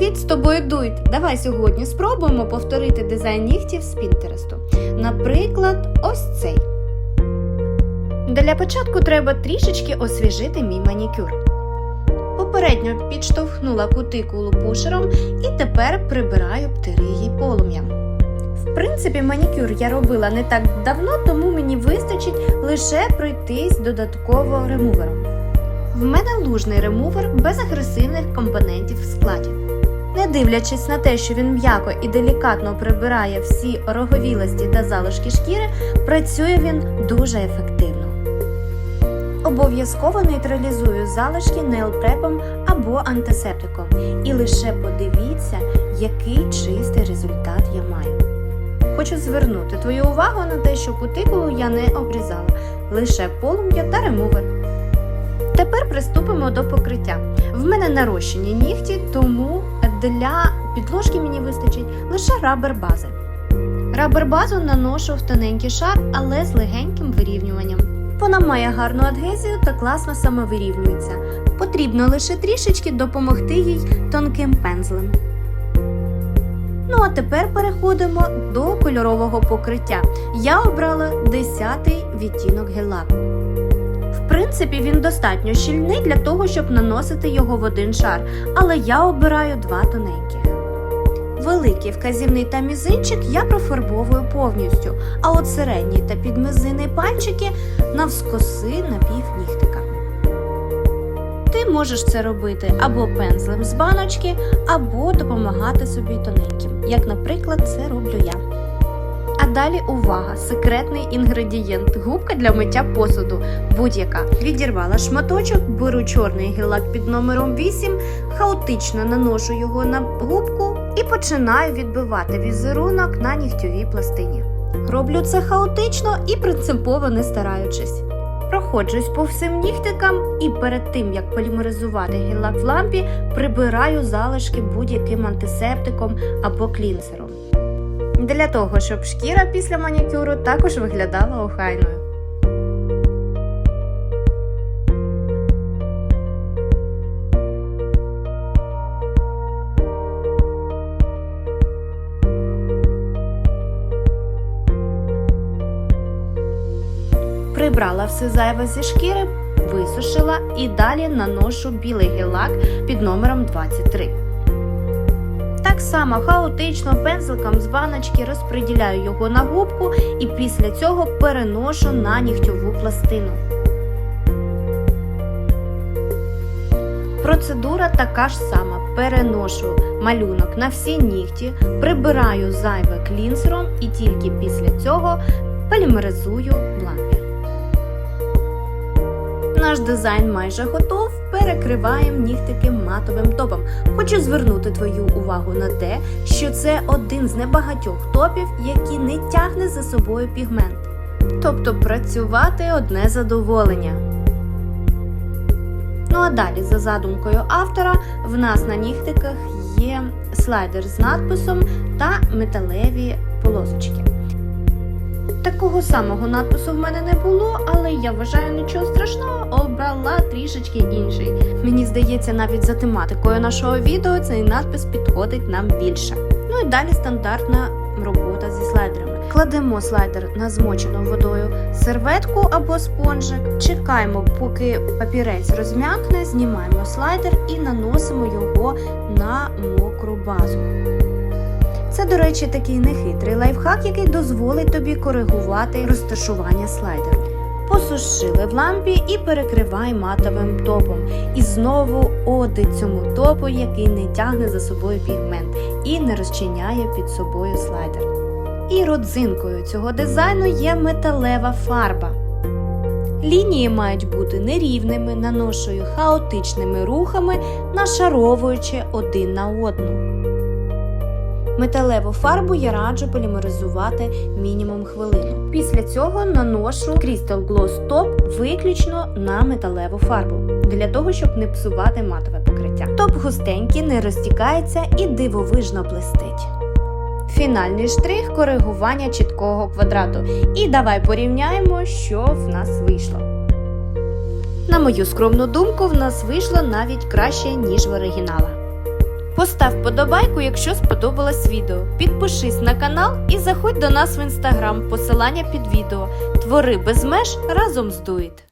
Привіт з тобою Дуйт! Давай сьогодні спробуємо повторити дизайн нігтів з Пінтересту. Наприклад, ось цей. Для початку треба трішечки освіжити мій манікюр. Попередньо підштовхнула кутикулу пушером і тепер прибираю птеригій полум'ям. В принципі, манікюр я робила не так давно, тому мені вистачить лише пройтись додатково ремувером. В мене лужний ремувер без агресивних компонентів в складі. Дивлячись на те, що він м'яко і делікатно прибирає всі роговілості та залишки шкіри, працює він дуже ефективно. Обов'язково нейтралізую залишки нейлпрепом або антисептиком. І лише подивіться, який чистий результат я маю. Хочу звернути твою увагу на те, що кутикулу я не обрізала, лише полум'я та ремувер. Тепер приступимо до покриття. В мене нарощені нігті, тому для підложки мені вистачить лише рабер бази. Рабер базу наношу в тоненький шар, але з легеньким вирівнюванням. Вона має гарну адгезію та класно самовирівнюється. Потрібно лише трішечки допомогти їй тонким пензлем. Ну а тепер переходимо до кольорового покриття. Я обрала 10-й відтінок гелаку. Принципі, він достатньо щільний для того, щоб наносити його в один шар, але я обираю два тоненьких. Великий вказівний та мізинчик я профарбовую повністю, а от середній та підмизинний пальчики навскоси на пів нігтика. Ти можеш це робити або пензлем з баночки, або допомагати собі тоненьким, як, наприклад, це роблю я. Далі увага! Секретний інгредієнт губка для миття посуду. Будь-яка. Відірвала шматочок, беру чорний гелак під номером 8, хаотично наношу його на губку і починаю відбивати візерунок на нігтьовій пластині. Роблю це хаотично і принципово не стараючись. Проходжусь по всім нігтикам і перед тим як полімеризувати гелак в лампі, прибираю залишки будь-яким антисептиком або клінсером. Для того, щоб шкіра після манікюру також виглядала охайною. Прибрала все зайве зі шкіри, висушила і далі наношу білий гелак під номером 23. Так само хаотично пензликом з баночки розподіляю його на губку і після цього переношу на нігтьову пластину. Процедура така ж сама. Переношу малюнок на всі нігті, прибираю зайве клінсером і тільки після цього полімеризую лампі. Наш дизайн майже готов. Перекриваємо нігтики матовим топом. Хочу звернути твою увагу на те, що це один з небагатьох топів, який не тягне за собою пігмент. Тобто працювати одне задоволення. Ну а далі, за задумкою автора, в нас на нігтиках є слайдер з надписом та металеві полосочки. Такого самого надпису в мене не було, але я вважаю нічого страшного, обрала трішечки інший. Мені здається, навіть за тематикою нашого відео цей надпис підходить нам більше. Ну і далі стандартна робота зі слайдерами. Кладемо слайдер на змочену водою серветку або спонжик, чекаємо, поки папірець розм'якне, знімаємо слайдер і наносимо його на мокру базу. Це, до речі, такий нехитрий лайфхак, який дозволить тобі коригувати розташування слайдеру. Посушили в лампі і перекривай матовим топом. І знову оди цьому топу, який не тягне за собою пігмент і не розчиняє під собою слайдер. І родзинкою цього дизайну є металева фарба. Лінії мають бути нерівними, наношую хаотичними рухами, нашаровуючи один на одну. Металеву фарбу я раджу полімеризувати мінімум хвилину. Після цього наношу Crystal Gloss Top виключно на металеву фарбу, для того, щоб не псувати матове покриття. Топ густенький, не розтікається і дивовижно блистить. Фінальний штрих коригування чіткого квадрату. І давай порівняємо, що в нас вийшло. На мою скромну думку, в нас вийшло навіть краще, ніж в оригіналах. Постав подобайку, якщо сподобалось відео. Підпишись на канал і заходь до нас в інстаграм. Посилання під відео. Твори без меж разом з Дуїт.